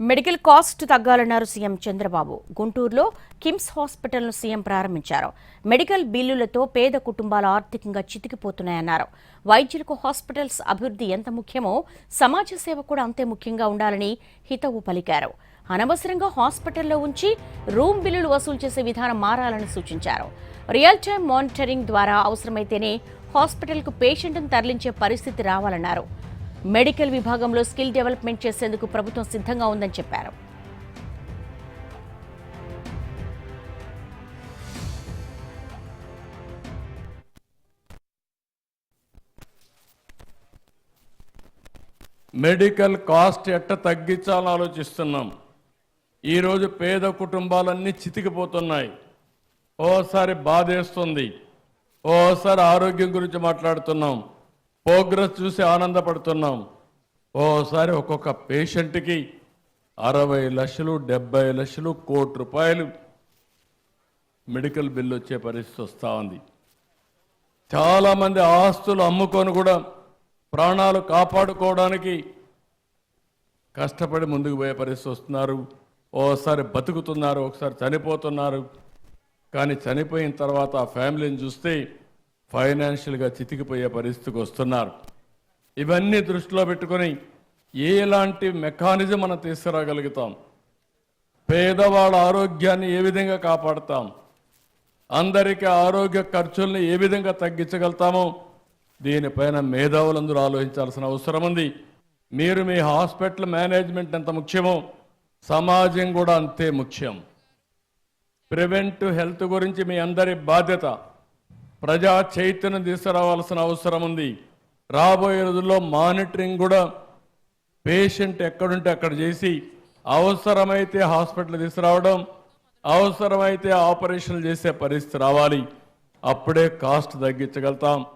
Medical cost తగ్గాలన్నారు CM Chandrababu. గుంటూరులో KIMS హాస్పిటల్ను సీఎం ప్రారంభించారు. మెడికల్ బిల్లులతో పేద కుటుంబాలు ఆర్థికంగా చితికిపోతున్నాయన్నారు. వైద్యులకు హాస్పిటల్స్ అభివృద్ధి ఎంత ముఖ్యమో సమాజ సేవ కూడా అంతే ముఖ్యంగా ఉండాలని హితవు పలికారు. అనవసరంగా హాస్పిటల్లో ఉంచి రూమ్ బిల్లులు వసూలు చేసే విధానం మారాలని సూచించారు. రియల్ టైం మానిటరింగ్ ద్వారా అవసరమైతేనే హాస్పిటల్కు పేషెంట్ను తరలించే పరిస్థితి రావాలన్నారు. మెడికల్ విభాగంలో స్కిల్ డెవలప్మెంట్ చేసేందుకు ప్రభుత్వం సిద్ధంగా ఉందని చెప్పారు. మెడికల్ కాస్ట్ ఎట్ట తగ్గించాలని ఆలోచిస్తున్నాం. ఈరోజు పేద కుటుంబాలన్నీ చితికిపోతున్నాయి. ఓసారి బాధేస్తుంది. ఓసారి ఆరోగ్యం గురించి మాట్లాడుతున్నాం. ప్రోగ్రెస్ చూసి ఆనందపడుతున్నాం. ఓసారి ఒక్కొక్క పేషెంట్కి అరవై లక్షలు డెబ్బై లక్షలు కోటి రూపాయలు మెడికల్ బిల్లు వచ్చే పరిస్థితి వస్తూ ఉంది. చాలామంది ఆస్తులు అమ్ముకొని కూడా ప్రాణాలు కాపాడుకోవడానికి కష్టపడి ముందుకు పోయే పరిస్థితి వస్తున్నారు. ఓసారి బతుకుతున్నారు ఒకసారి చనిపోతున్నారు. కానీ చనిపోయిన తర్వాత ఆ ఫ్యామిలీని చూస్తే ఫైనాన్షియల్గా చితికిపోయే పరిస్థితికి వస్తున్నారు. ఇవన్నీ దృష్టిలో పెట్టుకొని ఎలాంటి మెకానిజం మనం తీసుకురాగలుగుతాం. పేదవాళ్ళ ఆరోగ్యాన్ని ఏ విధంగా కాపాడతాం? అందరికీ ఆరోగ్య ఖర్చుల్ని ఏ విధంగా తగ్గించగలుగుతామో దీనిపైన మేధావులందరూ ఆలోచించాల్సిన అవసరం ఉంది. మీరు మీ హాస్పిటల్ మేనేజ్మెంట్ ఎంత ముఖ్యమో సమాజం కూడా అంతే ముఖ్యం. ప్రివెంటివ్ హెల్త్ గురించి మీ అందరి బాధ్యత. ప్రజా చైతన్యం తీసుకురావాల్సిన అవసరం ఉంది. రాబోయే రోజుల్లో మానిటరింగ్ కూడా పేషెంట్ ఎక్కడుంటే అక్కడ చేసి అవసరమైతే హాస్పిటల్ తీసుకురావడం అవసరమైతే ఆపరేషన్లు చేసే పరిస్థితి రావాలి. అప్పుడే కాస్ట్ తగ్గించగలుగుతాం.